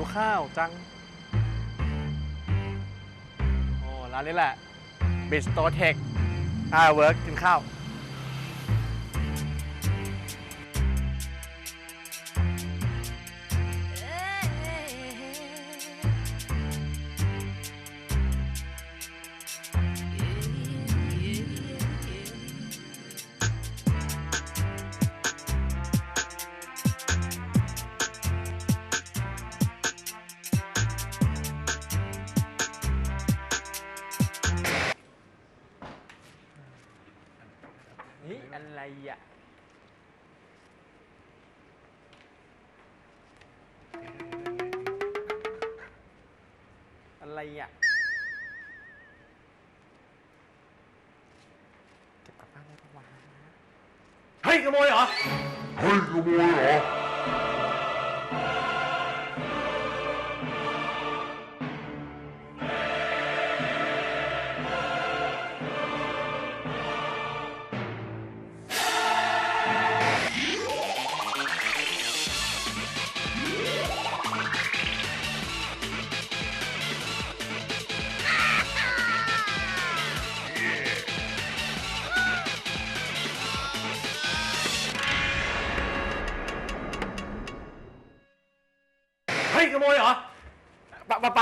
วข้าวจัง โอ้ร้านนี้แหละบิสโตเทคอ่าเวิร์กกินข้าว อะไรอะเก็บกลับบ้านได้ปะวะเฮ้ยขโมยเหรอ เฮ้ยขโมยเหรอ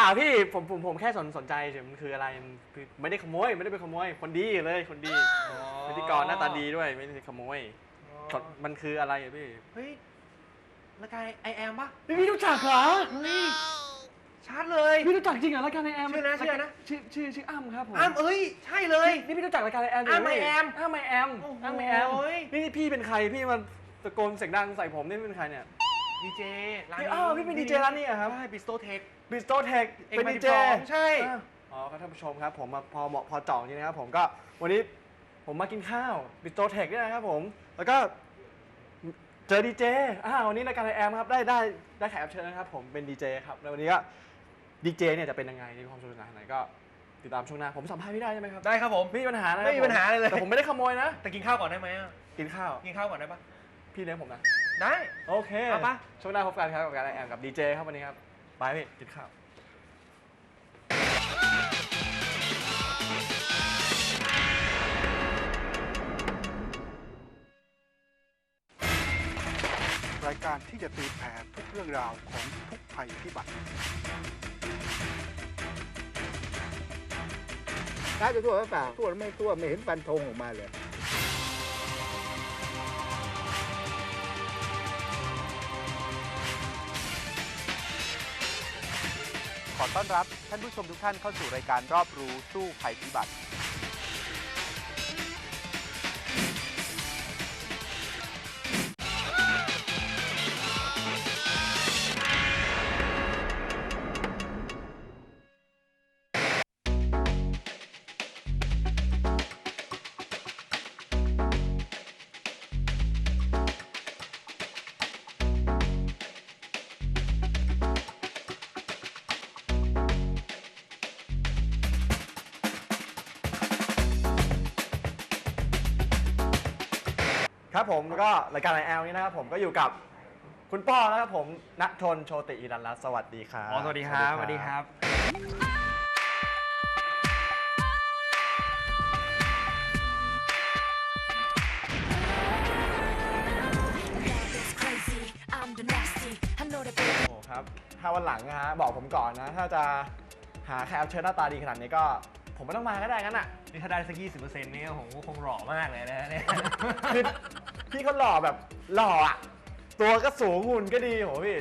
าเปล่าเปล่าพี่ผมผมผมแค่สนสนใจเฉยมันคืออะไรมันคือไม่ได้ขโมยไม่ได้เป็นขโมย คนดีเลยคนดีพิธีกรหน้าตาดีด้วยไม่ได้ขโมยมันคืออะไรอะพี่เฮ้ยรายการไอแอมปะพี่พี่รู้จักเหรอเฮ้ยชัดเลยพี่รู้จักจริงเหรอรายการไอแอมชื่ออะไรนะชื่ออะไรนะชื่อชื่อชื่ออ้ำครับผมอ้ามเอ้ยใช่เลยนี่พี่รู้จักรายการไอแอมอ้ำ I am อ้ำไอแอมโอ้โหอ้ำไอแอมนี่นี่พี่เป็นใครพี่มาตะโกนเสียงดังใส่ผมนี่เป็นใครเนี่ย ดีเจร้านพี่นี้อ้าวพี่เป็นดีเจร้านนี้เหรอครับ ใช่บิสโตเทค บิสโตเทคเอ็งเป็นมาดีเจ12ใช่ อ๋อครับท่านผู้ชมครับ ผมมาพอเหมาะพอเจ่องจริงนะครับผมก็วันนี้ผมมากินข้าวบิสโตเทคด้วยนะครับผม แล้วก็เจอดีเจอ้าววันนี้รายการไอแอมครับได้ได้ได้แขกรับเชิญนะครับผมเป็นดีเจครับแล้ววันนี้ก็ดีเจเนี่ยจะเป็นยังไงมีความสนุกสนานขนาดไหนก็ติดตามช่วงหน้าผมสัมภาษณ์พี่ได้ใช่ไหมครับได้ครับผม ไม่มีปัญหานะไม่มีปัญหาเลยเลย แต่ผมไม่ได้ขโมยนะ แต่กินข้าวก่อนได้ไหมอะกินข้าวกินข้าวก่อนได้ปะพี่เลี้ยงผมนะ ได้ โอเคเอาปะ ช่วงหน้าพบกันครับกับการไอแอมกับดีเจครับวันนี้ครับ ไปพี่กินข้าวรายการที่จะตีแผ่ทุกเรื่องราวของทุกภัยพิบัติท้ายจะทั่วหรือเปล่าทั่วหรือไม่ทั่วไม่เห็นฟันธงออกมาเลย ขอต้อนรับท่านผู้ชมทุกท่านเข้าสู่รายการรอบรู้สู้ภัยพิบัติ ครับผมก็รายการไอแอลนี้นะครับผมก็อยู่กับคุณป้อนะครับผมณทนโชติอิรันรัตน์สวัสดีครับอ๋อสวัสดีครับสวัสดีครับโอ้ครับ ถ้าวันหลังนะฮะบอกผมก่อนนะ ถ้าจะหาแขกรับเชิญหน้าตาดีขนาดนี้ก็ ผมไม่ต้องมาก็ได้งั้นอะ นี่ถ้าได้สักยี่สิบเปอร์เซ็นต์นี่ผมก็คงหล่อมากเลยนะเนี่ย คือ พี่เขาหล่อแบบหล่ออะตัวก็สูงหุ่นก็ดีโหพี่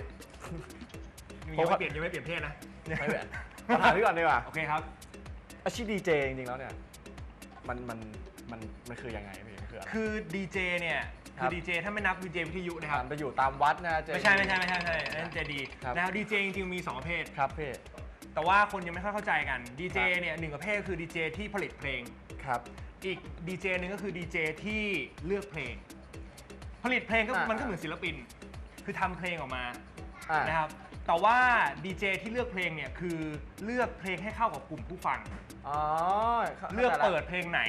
ยังไม่เปลี่ยนยังไม่เปลี่ยนเพศนะ ไม่แหวนมาถามพี่ก่อนดีกว่าโอเคครับ อาชีพดีเจจริงๆแล้วเนี่ย มันมันมันมันคือยังไงพี่มันคืออะไร คือดีเจเนี่ยครัคือบดีเจถ้าไม่นับดีเจวิทยุนะครับไปอยู่ตามวัดนะเจ ไม่ใช่ไม่ใช่ไม่ใช่ไม่ใช่อันนั่นเจดีครับ นะครับดีเจจริงๆมี2ประเภท ครับพี่ แต่ว่าคนยังไม่ค่อยเข้าใจกันดีเจครับ เนี่ยหนึ่งประเภทคือดีเจที่ผลิตเพลง ครับ อีกดีเจหนึ่งก็คือดีเจที่เลือกเพลง ผลิตเพลงก็อ่ามัมันก็เหมือนศิลปิน คือทำเพลงออกมาอ่านะครับแต่ว่าดีเจที่เลือกเพลงเนี่ยคือเลือกเพลงให้เข้ากับกลุ่มผู้ฟัง อ๋อเลือกเปิดเพลงไหน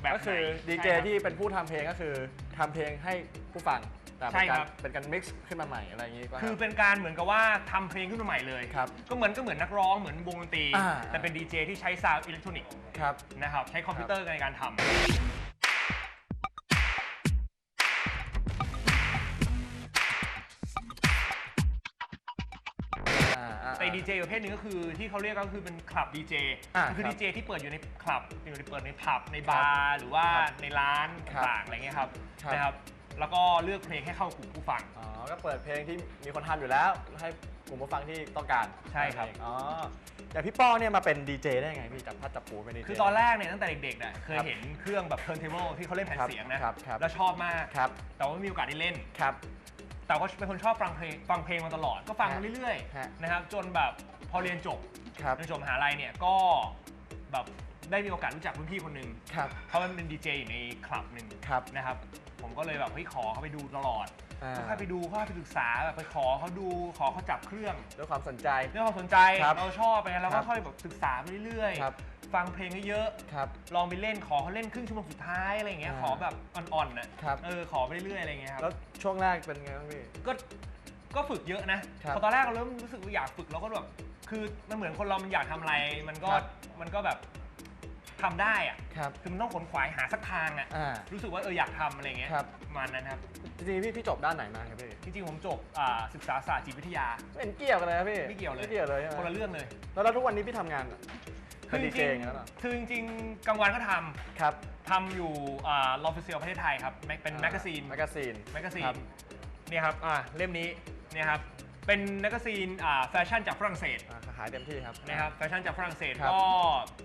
แบบก็ไหนคือดีเจใช่ครับ ที่เป็นผู้ทำเพลงก็คือทำเพลงให้ผู้ฟังแต่เป็นใช่การครับเป็นการมิกซ์ขึ้นมาใหม่อะไรอย่างงี้ก็ คือเป็นการเหมือนกับว่าทำเพลงขึ้นมาใหม่เลยครับก็เหมือนก็เหมือนนักร้องเหมือนวงดนตรี อ่า แต่เป็นดีเจที่ใช้ซาวด์อิเล็กทรอนิกส์ครับ นะครับใช้คอมพิวเตอร์ในการทำ แต่ดีเจประเภทหนึงก็คือที่เขาเรียกก็คือเป็นคลับดีเจอ่าคือครับดีเจที่เปิดอยู่ในคลับอยู่ในเปิดในผับในบาร์หรือว่าครับในร้านครับต่างๆอะไรเงี้ยครับครับ นะครับแล้วก็เลือกเพลงให้เข้ากลุ่มผู้ฟัง อ๋อ ก็เปิดเพลงที่มีคนทำอยู่แล้ว ให้กลุ่มผู้ฟังที่ต้องการใช่ครับ อ๋อแต่พี่ป้อเนี่ยมาเป็นดีเจได้ไงพี่จับพัดจับปูเป็นดีเจ คือตอนแรกเนี่ยตั้งแต่เด็กๆเนี่ยเคยครับเห็นเครื่องแบบ turntable ที่เขาเล่นแผ่นครับเสียงนะครับครับ แล้วชอบมาก ครับแต่ว่าไม่มีโอกาสได้เล่น ครับ แต่ก็เป็นคนชอบฟังเพลงฟังเพลงมาตลอด ก็ฟังมาฮะเรื่อยฮะ ๆนะครับจนแบบพอเรียนจบครับ เรียนจบมหาลัยเนี่ยก็แบบได้มีโอกาสรู้จักรุ่นพี่คนหนึ่งครับ เขาเป็นดีเจอยู่ในคลับหนึ่งครับ นะครับผมก็เลยแบบเฮ้ยขอเขาไปดูตลอด อ่าก็ค่อยไปดูค่อยไปศึกษาแบบไปขอเขาดูขอเขาจับเครื่อง ด้วยความสนใจ เรื่องความสนใจครับเราชอบไปไงเราครัก็บค่อยแบบศึกษาไปเรื่อยครับฟังเพลงเยอะครับ ๆลองไปเล่นขอเขาเล่นครึ่งชั่วโมงสุดท้ายอะไรอย่างเงี้ยอ่าขอแบบอ่อนๆนะครับ เออขอไปเรื่อยๆอะไรอย่างเงี้ยครับแล้วช่วงแรกเป็นไงบ้างพี่ ก็ก็ฝึกเยอะนะครับพอตอนแรกเราเริ่มรู้สึกว่าอยากฝึกเราก็แบบคือมันเหมือนคนเรามันอยากทำอะไรมันก็ครับ มันก็แบบ ทำได้อะครับ คือมันต้องขนขวายหาสักทางอะอ่า รู้สึกว่าเอออยากทำอะไรอย่างเงี้ยครับ ประมาณนั้นครับ จริงๆพี่พี่จบด้านไหนมาครับพี่จริงๆผมจบอ่าศึกษาศาสตร์จิตวิทยาไม่เห็นเกี่ยวกันเลยครับพี่ไม่เกี่ยวเลยไม่เกี่ยวเลยใช่ไหมคนละเรื่องเลยแล้วแล้วทุกวันนี้พี่ทำงานเป็นดีเจจอริย่างงนั้นเหรอๆคือจริงๆกลางวันก็ทำครับ ทำอยู่ลอฟฟิเชียลประเทศไทยครับเป็นแมกกาซีน แมกกาซีน แมกกาซีครันบเนี่ยครับอ่าเล่มนี้เนี่ยครับเป็นแมกกาซีนอ่าแฟชั่นจากฝรั่งเศส อ่าขายเต็มที่ครับ นะครับแฟชั่นจากฝรั่งเศสครับ ก็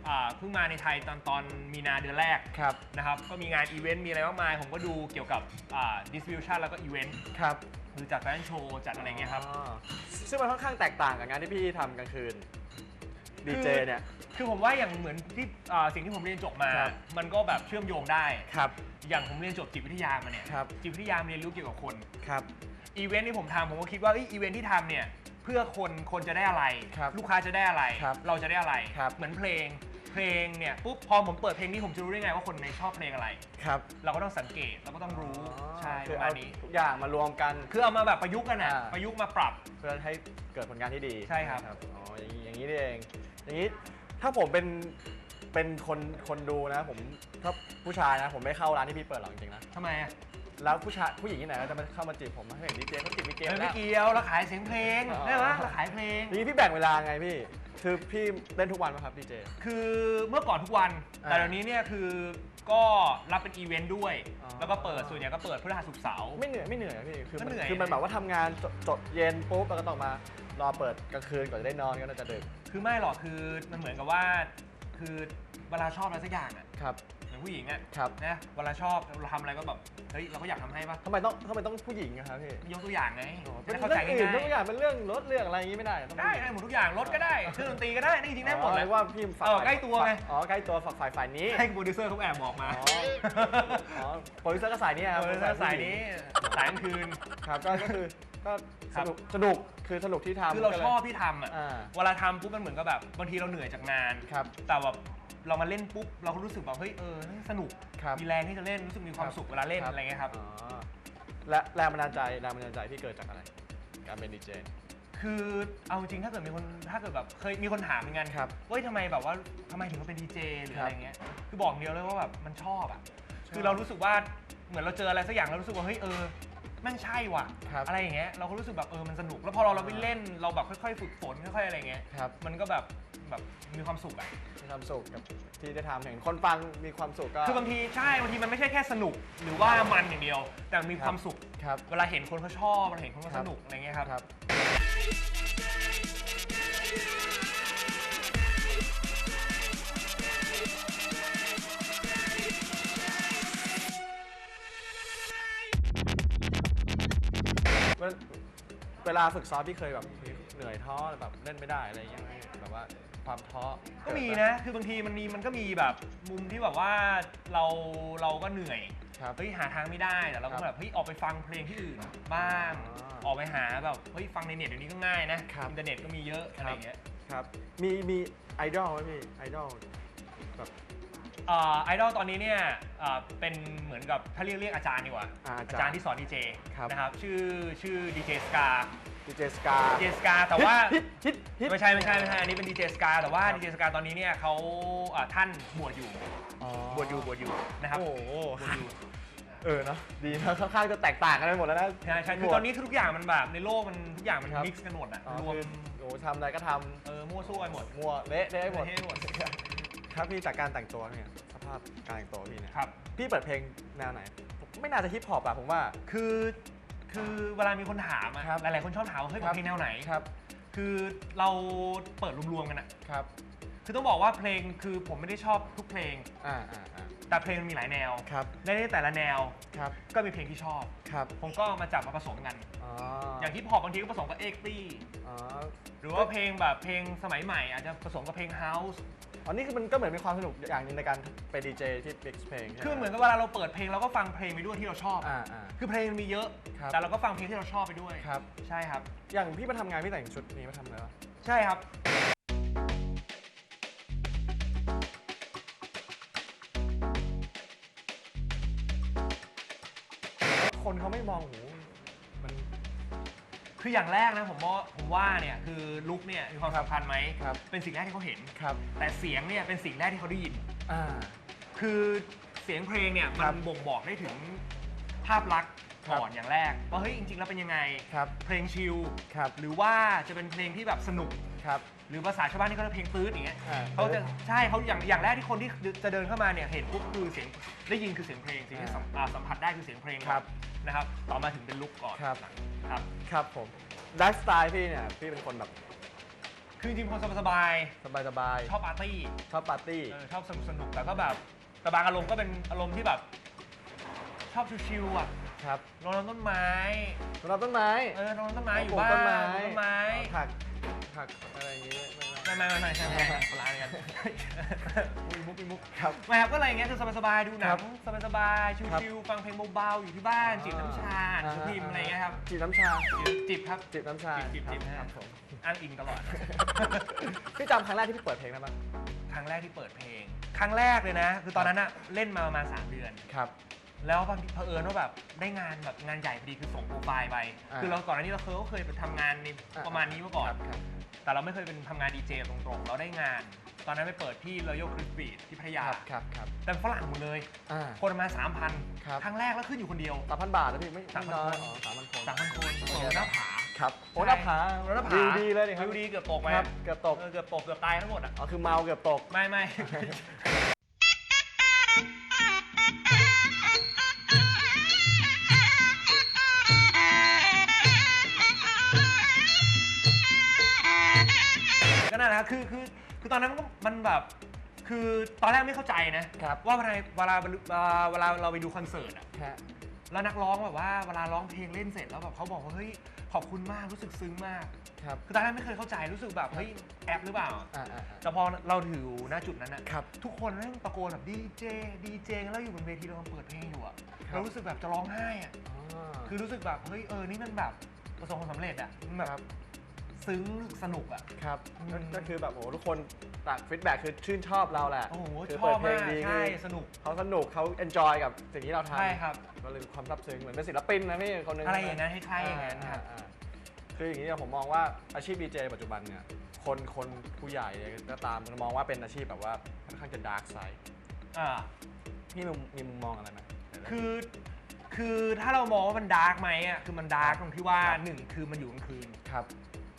อ่าเพิ่งมาในไทยตอนตอนมีนาเดือนแรกครับ นะครับ ก็มีงานอีเวนต์มีอะไรมากมาย ผมก็ดูเกี่ยวกับดิสติบิวชันแล้วก็อีเวนต์ครับหรือจัดแฟชั่นโชว์จัดอะไรเงี้ยครับ อ๋อซึ่งมันค่อนข้างแตกต่างกับงานที่พี่ทำกลางคืน ดีเจเนี่ย คือผมว่าอย่างเหมือนที่อ่าสิ่งที่ผมเรียนจบมา ครับ มันก็แบบเชื่อมโยงได้ ครับ อย่างผมเรียนจบจิตวิทยามาเนี่ย ครับ จิตวิทยาเรียนรู้เกี่ยวกับคน ครับ อีเวนต์ที่ผมทำผมก็คิดว่าเอ้ยอีเวนต์ที่ทำเนี่ย เพื่อคนคนจะได้อะไร ครับลูกค้าจะได้อะไร ครับเราจะได้อะไร ครับ เหมือนเพลง เพลงเนี่ยปุ๊บพอผมเปิดเพลงนี้ผมจะรู้ได้ไงว่าคนในชอบเพลงอะไร ครับเราก็ต้องสังเกตเราก็ต้องรู้ใช่คืปอระมาเอาณนี้ ทุกอย่างมารวมกัน คือเอามาแบบประยุกต์กันนะอ่า ประยุกต์มาปรับ เพื่อให้เกิดผลงานที่ดีใช่ครับ อ๋ออย่างนี้อย่างนี้นี่เอง อย่างนี้ถ้าผมเป็นเป็นคนคนดูนะ ผมถ้าผู้ชายนะ ผมไม่เข้าร้านที่พี่เปิดหรอกจริงๆนะ ทำไมอะ แล้วผู้ชายผู้หญิงที่ไหนก็จะมาเข้ามาจีบผมนะเห็นดีเจเขาจีบดีเจเออแล้ไม่วเกี่ยวเราขายเสียงเพลงอ๋อ ได้ไหมเราขายเพลงอย่างนี้พี่แบ่งเวลาไงพี่ คือพี่เล่นทุกวันไหมครับดีเจ คือเมื่อก่อนทุกวันอ่าแต่เดี๋ยวนี้เนี่ยคือก็รับเป็นอีเวนต์ด้วย อ๋อ แล้วก็เปิดส่วนใหญ่ก็เปิดพฤหัสศุกร์เสาร์ ไม่เหนื่อยไม่เหนื่อยอะพี่ คือมัไม่เหนื่อย คือมันแบบว่าทำงานจดจดเย็นปุ๊บแล้วก็ต้องมารอเปิดกลางคืนก่อนจะได้นอนก็น่าจะดึกคือไม่หรอกคือมันเหมือนกับว่า คือเวลาชอบอะไรสักอย่างอะ ครับ เหมือนผู้หญิงอะครับ นะเวลาชอบเราทำอะไรก็แบบเฮ้ยเราก็อยากทำให้ปะทำไมต้องทำไมต้องผู้หญิงอะครับพี่ยกตัวอย่างไงเป็จะนได้เรื่เข้าใจองอื่นง่ายทุกอย่างเป็นเรื่องรถเรื่องอะไรอย่างนี้ไม่ได้ต้องๆได้ได้หมดทุกอย่างรถก็ได้เครื่องดนตรีก็ได้นี่จริงๆได้หมดอ๋อเลยว่าพี่ฝักเออฝ่ายใกล้ตัวไง อ๋อใกล้ตัวฝักฝ่ายฝ่ายนี้ให้โปรดิวเซอร์เขาแอบบอกมาอ๋ออ๋อโปรดิวเซอร์ก็สายนี้ครับโปรดิวเซอร์สายนี้สายกลางคืน ครับก็ก็คือก็ครัสบนุกสนุกคือสนุกที่ทำคือเราก็ลยชอบที่ทำอะอ่าเวลาทำปุ๊บมันเหมือนกับแบบบางทีเราเหนื่อยจากงาน ครับ แต่แบบ เรามาเล่นปุ๊บเราก็รู้สึกแบบเฮ้ยเออสนุกครับ มีแรงที่จะเล่นรู้สึกมีความสุขเวลาเล่นอะไรเงี้ยครับ อ๋อและแรงบันดาลใจแรงบันดาลใจพี่เกิดจากอะไร การเป็นดีเจ คือเอาจริงถ้าเกิดมีคนถ้าเกิดแบบเคยมีคนถามเหมือนกันครับเฮ้ยทำไมแบบว่าทำไมถึงมาเป็นดีเจหรือครับอะไรเงี้ยคือบอกเดียวเลยว่าแบบมันชอบอะชอบคือเรารู้สึกว่าเหมือนเราเจออะไรสักอย่างเรารู้สึกว่าเฮ้ยเออ แม่งใช่ว่ะ ครับอะไรอย่างเงี้ยเราก็รู้สึกแบบเออมันสนุก แล้วพอเราเราไปเล่นเราแบบค่อยๆฝึกฝนค่อยๆอะไรเงี้ยครับ มันก็แบบแบบมีความสุขอะมีความสุขกับที่ได้ทำเห็นคนฟังมีความสุขก็คือบางทีใช่บางทีมันไม่ใช่แค่สนุก หรือว่ามันอย่างเดียว แต่มันมีความสุข ครับ เวลาเห็นคนเขาชอบเวลาเห็นคนเขาครัสบนุกอะไรเงี้ยครับ ครับ เวลาฝึกซ้อมพี่เคยแบบเหนื่อยท้อแบบเล่นไม่ได้อะไรอย่างเงี้ยไหมแบบว่าความท้อก็มีนะ คือบางทีมันมีมันก็มีแบบมุมที่แบบว่าเราเราก็เหนื่อยครับ เฮ้ยหาทางไม่ได้แต่เราครัก็บแบบเฮ้ยออกไปฟังเพลงที่อื่นบ้างอ่าออกไปหาแบบเฮ้ยฟังในเน็ตเดี๋ยวนี้ก็ง่ายนะครับ อินเทอร์เน็ตก็มีเยอะอะไรอย่างเงี้ย ครับ มีมีไอดอลไหมพี่ไอดอลแบบ ไอดอลตอนนี้เนี่ยเอ่อเป็นเหมือนกับถ้าเรียกเรียกอาจารย์ดีกว่าอาอาจารย์จารย์ที่สอนดีเจครับ นะครับชื่อชื่อดีเจสกาดีเจสกาดีเจสกาแต่ว่าฮิตฮิตฮิตไม่ใช่ไม่ใช่ไม่ใช่อันนี้เป็นดีเจสกาแต่ว่าครับดีเจสกาตอนนี้เนี่ยเขาเอ่อท่านบวชอยู่อ๋อบวชอยู่บวชอยู่นะครับโอ้โหบวชอยู่ เออเนอะดีนะค่อนข้างจะแตกต่างกันไปหมดแล้วนะ ใช่ใช่คือบวชตอนนี้ทุกอย่างมันแบบในโลกมันทุกอย่างมันครับ มิกซ์กันหมดอะอ๋อรวมคือโอ้ทำอะไรก็ทเออมั่วซั่วไปหมดำมั่วเละเละไปหมดเละไปหมด ครับพี่จากการแต่งตัวเนี่ยสภาพการแต่งตัวพี่เนี่ยครับ พี่เปิดเพลงแนวไหน ไม่น่าจะฮิปฮอปอะผมว่า คือคือเวลามีคนถามอะครับหลายๆคนชอบถามว่าเฮ้ยครับ เพลงแนวไหนครับคือเราเปิดรวมๆกันอะครับคือต้องบอกว่าเพลงคือผมไม่ได้ชอบทุกเพลง อ่าอ่าอ่าแต่เพลงมันมีหลายแนวครับและในแต่ละแนวครับก็มีเพลงที่ชอบ ครับผมก็มาจับมาผสมกัน อ๋ออย่างที่พอปบางทีก็ผสมกับเอ็กตี้ อ๋อ หรือว่าเพลงแบบเพลงสมัยใหม่อาจจะผสมกับเพลงเฮาส์ อันนี้คือมันก็เหมือนเป็นความสนุกอย่างหนึงในการเป็นดีเจที่ mix เพลงใช่ไคือเหมือนกับเวลาเราเปิดเพลงเราก็ฟังเพลงไปด้วยที่เราชอบ อ่าอ่า คือเพลงมันมีเยอะ ครับแต่เราก็ฟังเพลงที่เราชอบไปด้วยครับ ใช่ครับ อย่างพี่มาทำงานพี่แต่งชุดนี้มาทำอะไรวะ ใช่ครับ คืออย่างแรกนะผมว่าผมว่าเนี่ยคือลุคเนี่ยมีความสำคัญไหมครับ เป็นสิ่งแรกที่เขาเห็น ครับแต่เสียงเนี่ยเป็นสิ่งแรกที่เขาได้ยิน อ่า คือเสียงเพลงเนี่ยคมัรันบบ่งบอกได้ถึงภาพลักษณ์ครับ ก่อนอย่างแรกว่าเฮ้ยจริงๆแล้วเป็นยังไง ครับเพลงชิลครับหรือว่าจะเป็นเพลงที่แบบสนุก ครับ หรือภาษาชาวบ้านนี่ก็เรียกเพลงตื้ดอย่างเงี้ยอ่าเขาจะใช่เขาอย่างอย่างแรกที่คนที่จะเดินเข้ามาเนี่ยเห็นปุ๊บคือเสียงได้ยินคือเสียงเพลงสิ่งที่สัมอ่าสัมผัสได้คือเสียงเพลงครับนะครับ ต่อมาถึงเป็นลุคก่อนครับครับ ครับผมไลฟ์สไตล์พี่เนี่ยพี่เป็นคนแบบคือจริงๆคนสบายสบายสบายๆชอบปาร์ตี้ชอบปาร์ตี้ เออชอบสนุกสนุกแต่ก็แบบแต่บางอารมณ์ก็เป็นอารมณ์ที่แบบ ชอบชิวๆอะ ครับนอนบนต้นไม้ สำหรับต้นไม้ เออนอนบนต้นไม้อยู่ปลูกบ้านต้นไม้ปลูกต้นไม้ผักผักอะไรอย่างงี้ไม่ไม่ไม่ไม่ไม่ไม่ใช่ไม่ใช่คนละอันกัน มีมุกมีมุกครับ ไม่ครับก็อะไรอย่างเงี้ยคือสบายๆดูหนัครังบสบายๆครับชิวๆฟังเพลงเบาๆอยู่ที่บ้านจิบน้ำชาอ่านหนังสือพิมพ์อะไรอย่างเงี้ยครับจีบน้ำชา จิบครับจีบน้ำชาจิบจิบคนะรับผมอ้างอิงตลอด พี่จำครั้งแรกที่พี่เปิดเพลงได้ปะครั้งแรกที่เปิดเพลง ครั้งแรกเลยนะ คือตอนนั้นอะเล่นมาประมาณ3เดือน ครับ แล้วบางทีเผอิญว่าแบบได้งานแบบงานใหญ่พอดีคือส่งโปรไฟล์ไป อ่าคือเราก่อนหน้านี้เราเคยก็เคยไปทำงานในอ่า ประมาณนี้มาก่อน ครับครับแต่เราไม่เคยเป็นทำงานดีเจตรงๆ เราได้งาน ตอนนั้นไปเปิดที่ Royal c r i s p y ที่พัทยาครับครับครับแต่ฝรั่งหมดเลย อ่า คนประมาณครับ3,000ครั้งแรกแล้วขึ้นอยู่คนเดียว สามพันบาทนะพี่ไม่ไม่3,000น้อยคนอ๋อสามพันคน 3,000 คนโอโอ้เคโหหน้าผาครับโอ้หน้าผาโอ้หน้าผาวิวดีเลยดิครับวิวดีเกือบตกไปครับเกือบตกเออเกือบตกเกือบตายทั้งหมดอะ อ๋อคือเมาเกือบตก ไม่ไม่ นั่นแหละครับคือคือคือตอนนั้นมันก็มันแบบคือตอนแรกไม่เข้าใจนะครับ ว่าเวลาเวลาเวลาเวลาเราไปดูคอนเสิร์ตอะ ฮะ แล้วนักร้องแบบว่าเวลาร้องเพลงเล่นเสร็จแล้วแบบเขาบอกว่าเฮ้ยขอบคุณมากรู้สึกซึ้งมาก ครับ คือตอนแรกไม่เคยเข้าใจรู้สึกแบบเฮ้ยแอปหรือเปล่า อ่าอ่าอ่า แต่พอเราถือณจุดนั้นอะครับทุกคนแม่งตะโกนแบบดีเจดีเจแล้วอยู่บนเวทีเราเปิดเพลงอยู่อะครับ เรารู้สึกแบบจะร้องไห้อะอ๋อ คือรู้สึกแบบเฮ้ยเออนี่มันแบบประสบความสำเร็จอะมันแบบ ซึ้งสนุกอะครับอืมก็ก็คือแบบโอ้โหทุกคนต่างฟีดแบ็คือชื่นชอบเราแหละโอ้โหคืชเปิอดบเพลมางกดีใช่คือสนุก เขาสนุกเขาเอนจอยกับสิ่งที่เราทำใช่ครับ ก็เลยความซาบซึ้งเหมือนเป็นศิลปินนะพี่คนหนึงอะไรอย่างนั้นคล้ายๆอย่างนั้นครับ อ่าอ่าคืออย่างนี้เนี่ยผมมองว่าอาชีพดีเจปัจจุบันเนี่ยคนคนผู้ใหญ่ก็ตามมันมองว่าเป็นอาชีพแบบว่าค่อนข้างจะดาร์กไซด์อ่า พี่มีมีมุมมองอะไรไหม คือ คือถ้าเรามองว่ามันดาร์กไหมอะคือมันดาร์กครับตรงที่ว่าครับ หนึ่งคือมันอยู่กลางคืน ครับ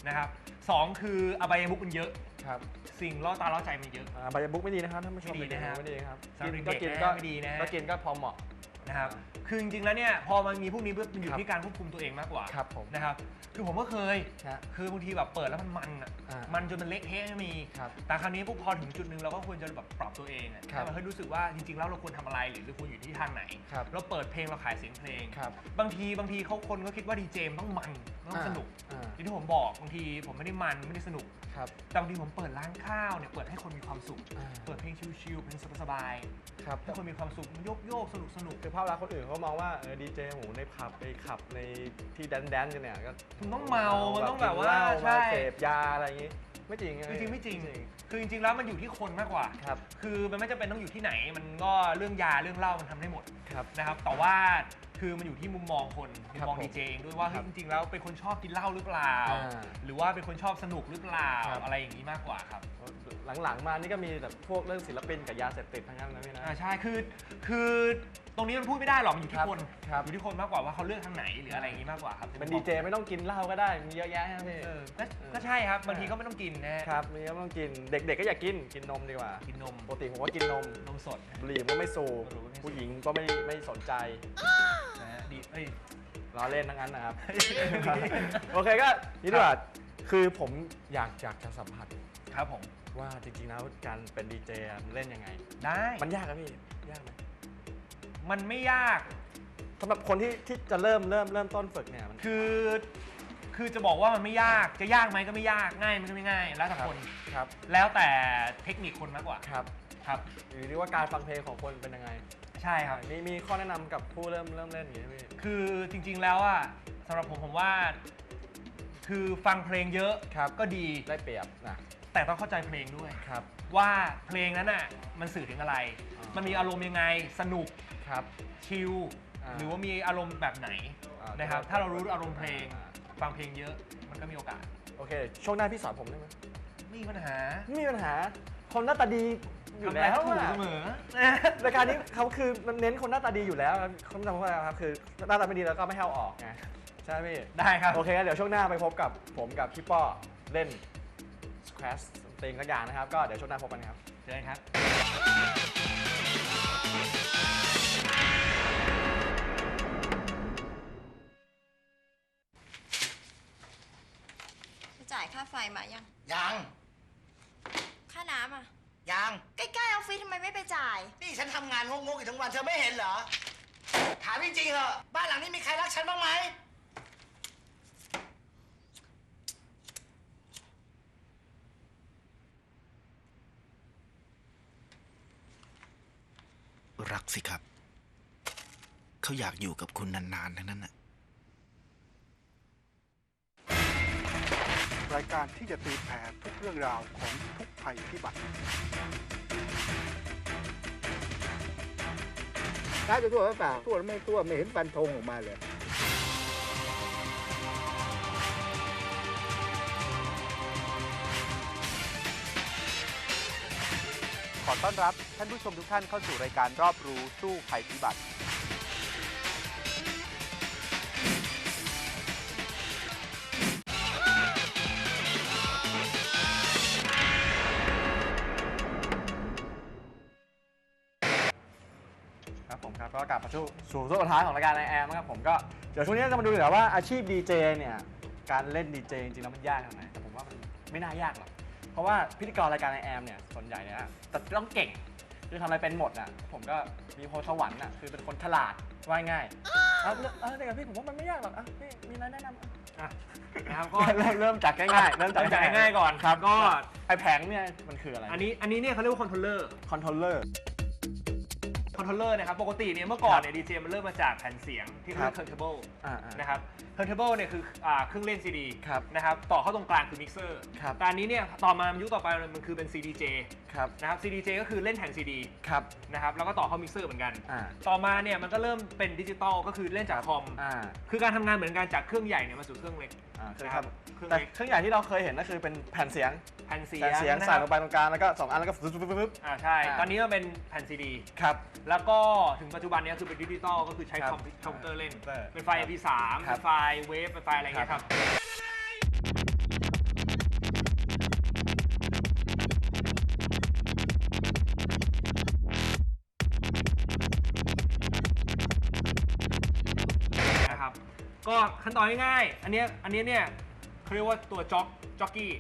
นะครับสองคืออบายมุกมันเยอะ ครับสิ่งล่อตาล่อใจมันเยอะ อ่าใบบุ๊กไม่ดีนะครับท่านผู้ชมไม่ดีนะครับ ไม่ดีครับสำหรับกินก็เด็กๆกินนะก็ไม่ดีนะก็กินก็พอเหมาะ นะครับอ่าคือจริงๆแล้วเนี่ยพอมันมีพวกนี้ปุ๊บมันอยู่ครับที่การควบคุมตัวเองมากกว่าครับผมนะครับคือผมก็เคย ฮะ คือบางทีแบบเปิดแล้วมันมันอะอ่ามัมันจนมันเละเทะไม่มี ครับแต่คราวนี้พวกพอถึงจุดหนึ่งเราก็ควรจะแบบปรับตัวเองอะครับให้มันให้รู้สึกว่าจริงๆแล้วเราควรทำอะไรหรือเราควรอยู่ที่ทางไหน ครับเราเปิดเพลงเราขายเสียงเพลง ครับบางทีบางทีเขาคนก็คิดว่าดีเจมนต้องมันต้องสนุกอ่าอย่างที่ผมบอกบางทีผมไม่ได้มันไม่ได้สนุก ครับ แต่บางทีผมเปิดร้านข้าวเนี่ยเปิดให้คนมีความสุข อ่า เปิดเพลงชิลๆเพลงสบายครับๆให้คนมีความสุขโยกโยกๆสนุกสนุกคือภภาพลักษณ์คนอื่นเขามองว่าเออดีเจโหในผับไปขับในที่แดนแดนๆกันเนี่ยก็มันต้องเมามันต้องแบบว่ากินเหล้ใช่มาเสพยาอะไรอย่างงี้ไม่จริงจริงๆไม่จริงจริง คือจริงๆแล้วมันอยู่ที่คนมากกว่าครับ คือมันไม่จำเป็นต้องอยู่ที่ไหน มันก็เรื่องยาเรื่องเหล้ามันทำได้หมดครับ นะครับ แต่ว่าคือมันอยู่ที่มุมมองคนมุมครับมองผมดีเจเองด้วยว่าครัเฮ้ยบจริงๆแล้วเป็นคนชอบกินเหล้าหรือเปล่า อ่าหรือว่าเป็นคนชอบสนุกหรือเปล่าครับ อะไรอย่างนี้มากกว่าครับ หลังๆมานี่ก็มีแบบพวกเรื่องศิลปินกับยาเสพติดทั้งนั้นนะพี่นะ อ่าใช่ คือ คือ ตรงนี้มันพูดไม่ได้หรอกมันอยู่ครัที่บคนครับ อยู่ที่คนมากกว่าว่าเขาเลือกทางไหนหรืออะไรอย่างนี้มากกว่าครับเป็นดีเจไม่ต้องกินเหล้าก็ได้มีเยอะแยะนะพี่เออก็ก็ใช่ครับบางทีก็ไม่ต้องกินนะฮะครับมีก็ไม่ต้องกินเด็กๆก็อยากกินกินนมดีกว่ากินนมปกติผมก็กินนมนมสดบุหรี่ผมก็ไม่สูบบุหรี่ก็ไม่สูบ ผู้หญิงก็ไม่ไม่สนใจนะฮะดีเอ้ย ล้อเล่นทั้งนั้นนะครับ โอเคก็นี่ดีกว่าคือผมอยากอยากจะสัมผัสครับผมว่าจริงๆแล้วการเป็นดีเจมันเล่นยังไง ได้ มันยากครับพี่ยากไหม มันไม่ยาก สำหรับคนที่ที่จะเริ่มเริ่มเริ่มต้นฝึกเนี่ยมัน คือ คือจะบอกว่ามันไม่ยาก จะยากไหมก็ไม่ยาก ง่ายมันก็ไม่ง่าย แล้วแต่ครับคนครับ แล้วแต่เทคนิคคนมากกว่า ครับ ครับ หรือว่าการฟังเพลงของคนเป็นยังไงใช่ครับ มีมีข้อแนะนำกับผู้เริ่มเริ่มเล่นอย่างนี้ไหมพี่คือจริง ๆ แล้วอะสำหรับผมผมว่า คือฟังเพลงเยอะครับก็ดี ได้เปรียบนะแต่ต้องเข้าใจเพลงด้วย ครับ ว่าเพลงนั้นน่ะมันสื่อถึงอะไร อ่ามัมันมีอารมณ์ยังไง สนุก ครับ ชิลอ่าหรือว่ามีอารมณ์แบบไหนอ่านะครับ ถ้าเรารู้อารมณ์เพลง อ่า ฟังเพลงเยอะ มันก็มีโอกาส โอเค ช่วงหน้าพี่สอนผมได้ไหมไม่มีปัญหาไม่มีปัญหา คนหน้าตาดีอยู่แล้วทำอะไรก็ถูกอะ เสมอ รายการนี้เขาคือมันเน้นคนหน้าตาดีอยู่แล้วครับเขาจำว่าอะไรครับคือหน้าตาไม่ดีแล้วก็ไม่ให้เอาออกไงใช่ไหมพี่ได้ครับ โอเคงั้นเดี๋ยวช่วงหน้าไปพบกับผมกับพี่ป้อเล่นสครัชเต็งสักอย่างนะครับ ก็เดี๋ยวช่วงหน้าพบกันครับเจอกันครับจ่า ค่าไฟมายัง ยังค่าน้ำอะ ยังใกล้ๆออฟฟิศทำไมไม่ไปจ่าย นี่ฉันทำงานงกๆอยู่ทั้งวันเธอไม่เห็นเหรอ ถามจริงๆเหอะบ้านหลังนี้มีใครรักฉันบ้างไหมรักสิครับ เขาอยากอยู่กับคุณนานๆ ทั้งนั้นน่ะ รายการที่จะตีแผ่ทุกเรื่องราวของทุกภัยพิบัติท้ายจะทั่วหรือเปล่าทั่วหรือไม่ทั่วไม่เห็นฟันธงออกมาเลย ขอต้อนรับท่านผู้ชมทุกท่านเข้าสู่รายการรอบรู้สู้ภัยพิบัติ ก็กลับมาสู่สู่ช่วงสุดท้ายของรายการไอแอมครับผมก็เดี๋ยวช่วงนี้จะมาดูดีกว่าว่าอาชีพดีเจเนี่ยการเล่นดีเจจริงๆแล้วมันยากขนาดไหนแต่ผมว่ามันไม่น่ายากหรอกเพราะว่าพิธีกรรายการไอแอมเนี่ยส่วนใหญ่เนี่ยแต่ต้องเก่งคือทำอะไรเป็นหมดอะผมก็มีพรสวรรค์อะคือเป็นคนฉลาดว่าง่ายเอาเรื่องเอาเด็กกับพี่ผมว่ามันไม่ยากหรอกอะพี่มีอะไรแนะนำอะอะนะครับก็ เริ่มเริ่มจากง่ายๆเริ่มจากเริ่มจากง่ายๆก่อนครับ ก็ไอแผงเนี่ยมันคืออะไรอันนี้อันนี้เนี่ยเขาเรียกว่าคอนโทรลเลอร์ คอนโทรลเลอร์ คอนโทรลเลอร์นะครับ ปกติเนี่ยเมื่อก่อนเนี่ยดีเจมันเริ่มมาจากแผ่นเสียงที่เรียก turntable อ่าอ่านะครับ turntable เนี่ยคืออ่าเครื่องเล่นซีดีครับนะครับต่อเข้าตรงกลางคือมิกเซอร์ครับ แต่อันนี้เนี่ยต่อมายุคต่อไปมันคือเป็น CDJ ครับนะครับ CDJ ก็คือเล่นแผ่น CD ครับนะครับแล้วก็ต่อเข้ามิกเซอร์เหมือนกัน อ่าต่อมาเนี่ยมันก็เริ่มเป็นดิจิตอลก็คือเล่นจากคอม อ่า คือการทำงานเหมือนกันจากเครื่องใหญ่เนี่ยมาสู่เครื่องเล็ก อ่าคือนะคครัรับบเครื่องแต่เล็กเครื่องใหญ่ที่เราเคยเห็นก็คือเป็นแผ่นเสียงแผ่นเสียแผ่นงเสียงนะคใส่รับลงไปตรงกลางแล้วก็สองอันแล้วก็ฟึ๊บฟึ๊บฟึ๊บฟึ๊บอ่าใช่ อ่า ตอนนี้ก็เป็นแผ่นซีดี ครับ แล้วก็ถึงปัจจุบันเนี้คือเป็นดิจิตอลก็คือใช้ครับคอมพิวคอมพิวเตอร์เล่นคอมพิวเตอร์เป็นไฟล์ MP3 ครัเป็บนไฟล์เวฟเป็นไฟล์อะไรอย่างเงี้ยคครัรับบนะครับ ก็ขั้นตอนง่ายๆอันเนี้ยอันเนี้ยเนี่ยเขาเรียกว่าตัวจ็อกจ็อกกี้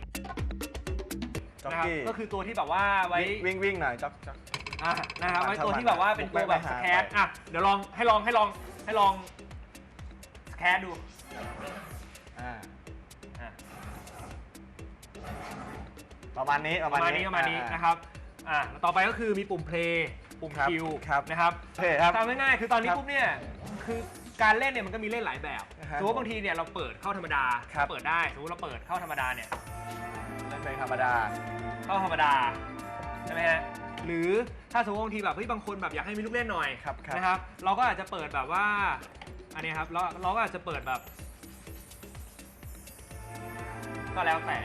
จ็อกนะครับกี้ก็คือตัวที่แบบว่าไว้วิ่งวิ่งหน่อยจ็อกจ็อก อะนะครับมันไว้ตัวทำที่แบบว่าเป็นตัวแบบไม่สหาแคนไปอะเดี๋ยวลองให้ลองให้ลองให้ลองสแคนดูอ่าอะ ประมาณนี้ประมาณนี้ประมาณนี้อ่ นะครับ อะแล้วต่อไปก็คือมีปุ่มเพลย์ปุ่มครับคิวครับ นะครับโอเคครับ ตามง่ายๆคือตอนนี้ครับ ปุ๊บเนี่ย คือการเล่นเนี่ยมันก็มีเล่นหลายแบบนะฮะ สมมติว่าบางทีเนี่ยเราเปิดเข้าธรรมดาครับ เปิดได้สมมติเราเปิดเข้าธรรมดาเนี่ยเล่นเพลงธรรมดา เข้าธรรมดาใช่ไหมฮะหรือถ้าสมมติบางทีแบบเฮ้ยบางคนแบบอยากให้มีลูกเล่นหน่อยครับครับ นะครับ เราก็อาจจะเปิดแบบว่าอันนี้ครับเราเราก็อาจจะเปิดแบบ ก็แล้วแต่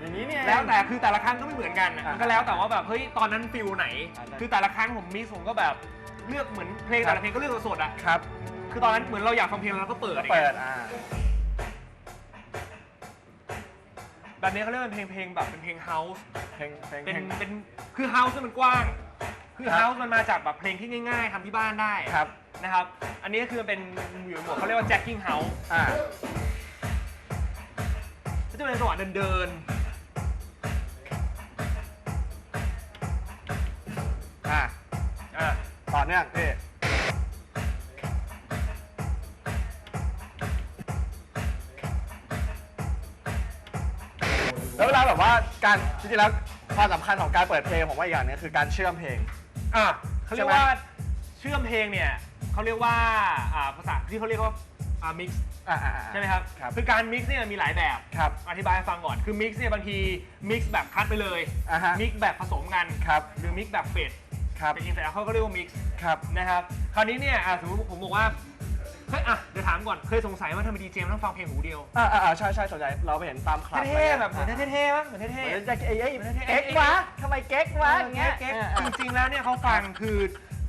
อย่างนี้เนี่ย แล้วแต่คือแต่ละครั้งก็ไม่เหมือนกันนะอ่ามันก็แล้วแต่ว่าแบบเฮ้ยตอนนั้นฟิลไหน อ่าได้ คือแต่ละครั้งผมมิกซ์ผมก็แบบเลือกเหมือนเพลงครับแต่ละเพลงก็เลือกสดๆอะ ครับ คือตอนนั้นเหมือนเราอยากฟังเพลงเราก็เปิดก็อย่างเปิเงี้ดยอ่า แบบนี้เขาเรียกว่าเป็นเพลงเพลงแบบเป็นเพลงเฮาส์เพลงเพลงเป็นเพลงเป็นคือเฮาส์มันกว้าง คือครับ เฮาส์มันมาจากแบบเพลงที่ง่ายๆทำที่บ้านได้ครับ นะครับ อันนี้คือเป็นอยู่ในหมวดเขาเรียกว่าแจ็คกิ้งเฮาส์อ่า ก็จะเป็นจังหวะเดินอ่า ๆอะต่อเนื่องพี่ วเวลาแบบว่าการจริงๆแล้วความสำคัญของการเปิดเพลงผมว่าอีกอย่างหนึงคือการเชื่อมเพลง อะเขาเรียกใช่ไหมว่าเชื่อมเพลงเนี่ยเขาเรียกว่าอ่าภาษาที่เขาเรียกว่าอ่ามิกซ์อ่าอ่าอ่าใช่ไหมครับครับคือการมิกซ์เนี่ยมีหลายแบบ ครับ อธิบายให้ฟังก่อนคือมิกซ์เนี่ยบางทีมิกซ์แบบคัดไปเลยอ่าฮะ มิกซ์แบบผสมกันครับ หรือมิกซ์แบบเฟดครับเป็นอินเสร็จแล้วเขาก็เรียกว่ามิกซ์ครับ นะครับคราวนี้เนี่ยอะสมมติผมบอกว่า เฮ้ยอะเดี๋ยวถามก่อนเคยสงสัยว่าทำไมดีเจมันต้องฟังเพลงหูเดียวอ่าอ่าอ่าใช่ใช่สนใจเราไปเห็นตามคลับเท่ๆแบบเหมือนเท่ๆมั้ยเหมือนเหเท่มือนๆจะไอ้ไอ้เหมือนเท่ๆเก๊กวะทำไมเก๊กวะอย่างเงี้ยเก๊กอ่าๆอ่าจริงๆแล้วเนี่ยเขาฟังคือ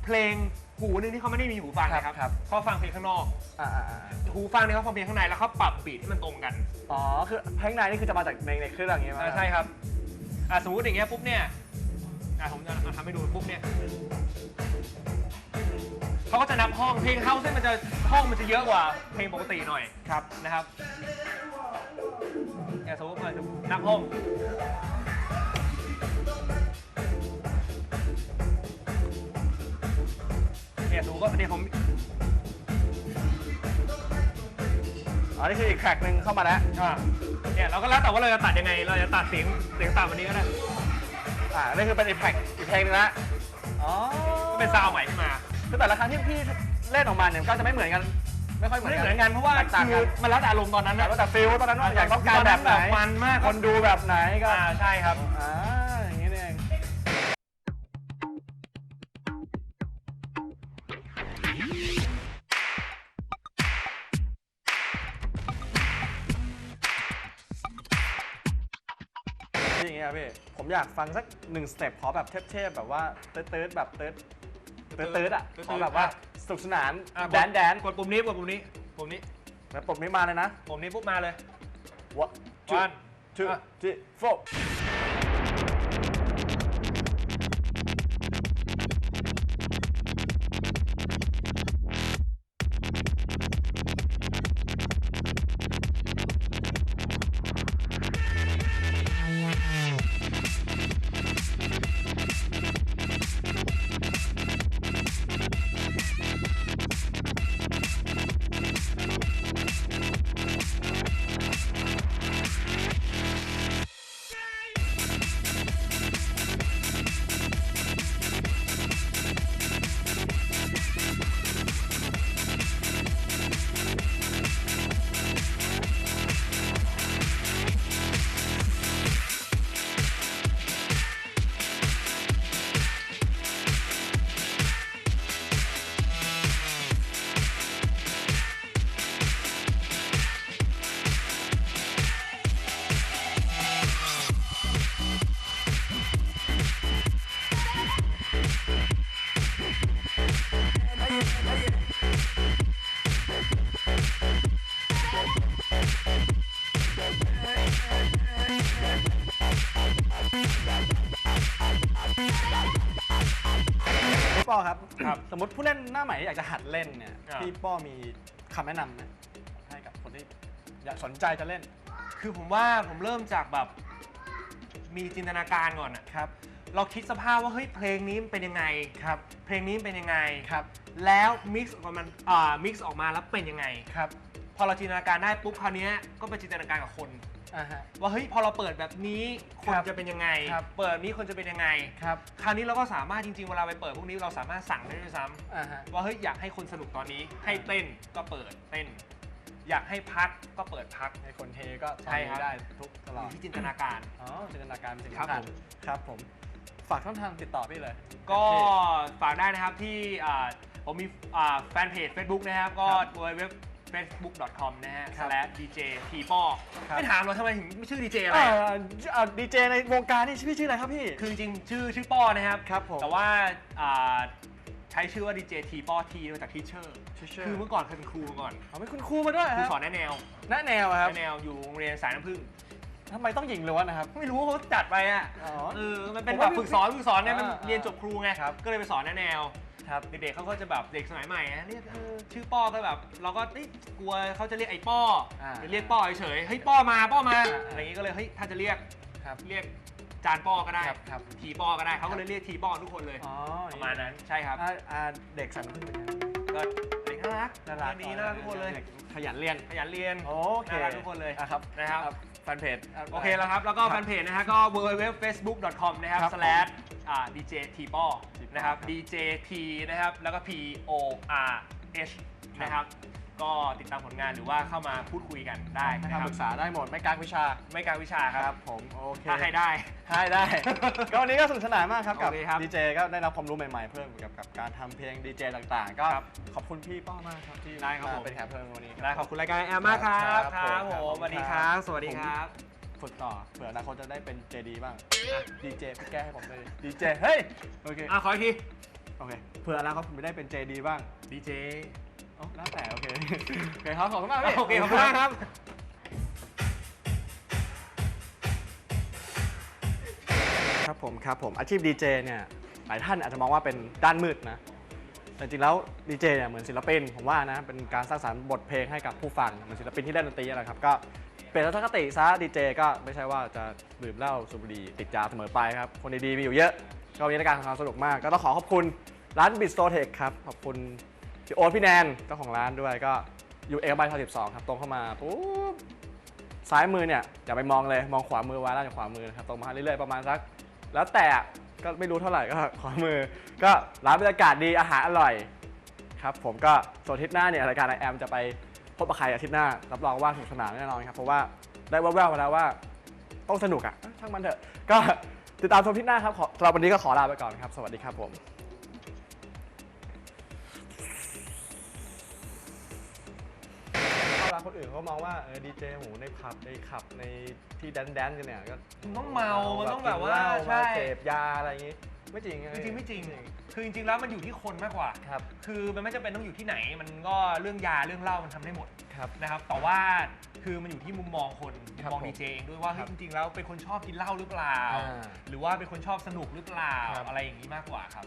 เพลงหูหนึงที่เขาไม่ได้มีหูฟังนะครับครับเขาฟังเพลงข้างนอกอ่าอ่าอ่าหูฟังเนี่ยเขาฟังเพลงข้างในแล้วเขาปรับบีทให้มันตรงกันอ๋อคือเพลงในนี่คือจะมาจากในในเครื่องอย่างเงี้ยมั้ยอ่าใช่ครับอ่าสมมติอย่างเงี้ยปุ๊บเนี่ยอ่าผมจะทำให้ดูปุ๊บเนี่ย เขาก็จะนับห้องเพลงเฮาส์ซึ่งมันจะห้องมันจะเยอะกว่าเพลงปกติหน่อยครับนะครับเนี่ยสมมติว่านับห้องเนี่ยสมมติก็เนี่ยผมอ๋อนี่คืออีกแทร็กหนึ่งเข้ามาแล้วอ่าเนี่ยเราก็แล้วแต่ว่าเราจะตัดยังไง เราจะตัดเสียงเสียงต่ำวันนี้ก็ได้อ่านี่คือเป็นอีกแทร็กอีกเพลงหนึงละอ๋อก็เป็นซาวด์ใหม่ขึ้นมา คือแต่ละครั้งที่พี่เล่นออกมาเนี่ยก็จะไม่เหมือนกัน ไม่ค่อยเหมือนไม่กันเหมือนกันเพราะว่าแตกต่างคืกัอนมันแล้วแต่อารมณ์ตอนนั้นแต่นะว่าแต่ฟิลตอนนั้นว่าอยากต้องการแบบไหนตอนนั้นแบบมันมากคนดูแบบไหนก็อ่าใช่ครับ อ่าอย่างนี้นี่เองที่อย่างเงี้ยพี่ผมอยากฟังสักหนึ่งสเต็ปขอแบบเทพๆแบบว่าเติร์ดๆแบบเติร์ด เติร์ดๆอะเติร์ดๆขอแบบว่าอะ สนุกสนานอะแดนแดนกดปุ่มนี้กดปุ่มนี้ปุ่มนี้แล้วปมนี้มาเลยนะปุ่มนี้ปุ๊บมาเลย one One two อะ three four ครับ ครับสมมติผู้เล่นหน้าใหม่ที่อยากจะหัดเล่นเนี่ยอ่าพี่ป้อมีคำแนะนำไหมให้กับคนที่อยากสนใจจะเล่น คือผมว่าผมเริ่มจากแบบมีจินตนาการก่อนอะครับ เราคิดสภาพว่าเฮ้ยเพลงนี้มันเป็นยังไงครับ เพลงนี้เป็นยังไงครับ แล้วมิกซ์ออกมามันอ่ามิกซ์ออกมาแล้วเป็นยังไงครับ พอเราจินตนาการได้ปุ๊บคราวเนี้ยก็ไปจินตนาการกับคน อ่าฮะ ว่าเฮ้ยพอเราเปิดแบบนี้คนครับจะเป็นยังไง ครับ เปิดแบบนี้คนจะเป็นยังไง ครับคราวนี้เราก็สามารถจริงๆเวลาไปเปิดพวกนี้เราสามารถสั่งได้ด้วยซ้ำ อ่าฮะ ว่าเฮ้ยอยากให้คนสนุกตอนนี้ให้เต้นก็เปิดเต้น อยากให้พักก็เปิดพัก ให้คนเทก็ตอนใช่ครันี้บได้ทุกตลออดยู่ที่จินตนาการ อ๋อจินตนาการเป็นสิ่งครับสำคัญผม ครับผม ฝากช่องทางติดต่อพี่เลย ก็ฝากได้นะครับที่อ่าผมมีอ่าแฟนเพจ Facebook นะครับ ก็ครับเว็บ facebook.com นะฮะ ครับ slash dj t ป้อครับ ไม่ถามหรอกทำไมถึงไม่ชื่อ DJ อะไรเอ่อะอดีเจในวงการนี่ชื่อชื่ออะไรครับพี่ คือจริงๆชื่อชื่อป้อนะครับ ครับผม แต่ว่าอ่าใช้ชื่อว่า DJ T ป้อ T มาจาก teacher คือเมื่อก่อนเคยเป็นครูมาก่อนเอาเป็นคุณครูมาด้วยครูครับสอนแนะแนวแนะแนวอะครับแนะแนวอยู่โรงเรียนสายน้ำผึ้งทำไมต้องหญิงล้วนนะครับ ไม่รู้เขาจัดไปอะ อ๋อ เออ มันเป็นผมแบว่าบฝึกสอนฝึกสอนเนี่ยมันอ่าเรียนจบครูไง ครับ ก็เลยไปสอนแนะแนว ครับเด็กๆเขาก็จะแบบเด็กสมัยใหม่อะเรียกเออชื่อป้อก็แบบ เราก็เอ้ยกลัวเขาจะเรียกไอ้ป้ออาจะเรียกป้อเฉยๆเฮ้ยป้อมาป้อมาอ่า อะไรอย่างงี้ก็เลยเฮ้ยถ้าจะเรียกครับ เรียกจานป้อก็ได้ครับครับ ทีป้อก็ได้เขาก็เลยเรียกทีป้อทุกคนเลยอ๋อประมาณนั้นใช่ครับอ่าอ่าเด็กสันพึ่งเป็นไงก็เด็กน่ารักน่ารักดีน่ารักทุกคนเลยด็ขยันเรียน ขยันเรียน โอเคน่ารักทุกคนเลยอะครับนะครับ แฟนเพจ โอเคแล้วครับ แล้วก็แฟนเพจนะฮะก็ www.facebook.com นะครับ ครับ slash อ่า dj t ป้อ T ป้อนะครับครับ dj t นะครับ แล้วก็ p o r h นะครับ ก็ติดตามผลงานหรือว่าเข้ามาพูดคุยกันได้ให้นะคคำรับปรึกษาได้หมดไม่กักวิชาไม่การวิชาคครัรับบ ผมโอเคถ้าให้ได้ ให้ได้ ก็วันนี้ก็สนุกสนานมากครับกับโอเคครับดีเจก็ได้รับความรู้ใหม่ๆเพิ่มเกี่ยวกับการทำเพลงดีเจต่างๆ ก็ครับขอบคุณพี่ป้อมากครับที่ได้ครับผมาเป็นแขกเพิ่มวันนี้ ได้ขอบคุณรายการแอมมากครับ ครับครับผมผม สวัสดีครับ สวัสดีครับ ฝึกต่อเผื่ออนาคตจะได้เป็นเจดีบ้างดีเจพี่แก้ให้ผมเลยดีเจเฮ้ยโอเคอะขออีกทีโอเคเผื่ออนาคตผมจะได้เป็นเจดีบ้างดีเจอ๋อแล้วแต่โอเคโอเคครับขอบคุณมากพี่โอเคขอบคุณมากครับครับผมครับผมอาชีพดีเจเนี่ยหลายท่านอาจจะมองว่าเป็นด้านมืดนะแต่จริงๆแล้วดีเจเนี่ยเหมือนศิลปินผมว่านะเป็นการสร้างสรรค์บทเพลงให้กับผู้ฟังเหมือนศิลปินที่เล่นดนตรีนั่นแหละครับก็เป ลี่ยนทัศนคติซะดีเจก็ไม่ใช่ว่าจะดื่มเหล้าสูบบุหรี่ติดยาเสมอไปครับ คนดีๆมีอยู่เยอะ ก็วันนี้รายการของเราสนุกมาก ก็ต้องขอขอบคุณร้านบิสโตเทคครับ ขอบคุณพี่โอ๊ตพี่แนนเจ้าของร้านด้วยก็อยู่เอกบายสิบสองครับ ตรงเข้ามาปุ๊บซ้ายมือเนี่ยอย่าไปมองเลยมองขวามือไว้ด้านขวามือนะครับตรงมาเรื่อยๆประมาณสัก แล้วแต่ก็ไม่รู้เท่าไหร่ก็ขวามือ ก็ร้านบรรยากาศดีอาหารอร่อยครับผมก็ส่วนทิตย์หน้าเนี่ยรายการไอแอมจะไป พบกับใครอาทิตย์หน้า รับรองว่าสนุกสนานแน่นอนครับ เพราะว่าได้แว่วๆมาแล้วว่า ต้องสนุกอะเอ้ยช่างมันเถอะ ก็ติดตามชมอาทิตย์หน้าครับขอสำหรับวันนี้ก็ขอลาไปก่อนครับ สวัสดีครับผม วลาคนอื่นเขามองว่าเออดีเจหมูในผับในขับในที่แดนแดนๆกันเนี่ยก็มันต้องเมามันต้องแบบว่ากินเหล้ใช่มาเสพยาอะไรอย่างงี้ ไม่จริงจริงๆไม่จริง คือจริง ๆ แล้วมันอยู่ที่คนมากกว่า ครับคือมันไม่จำเป็นต้องอยู่ที่ไหน มันก็เรื่องยาเรื่องเหล้ามันทำได้หมดครับ นะครับ แต่ว่าคือมันอยู่ที่มุมมองคนมุครัมบมองผมดีเจเองด้วยว่าครัเฮ้ยบจริง ๆ แล้วเป็นคนชอบกินเหล้าหรือเปล่า อ่าหรือว่าเป็นคนชอบสนุกหรือเปล่า ครับ อะไรอย่างนี้มากกว่าครับ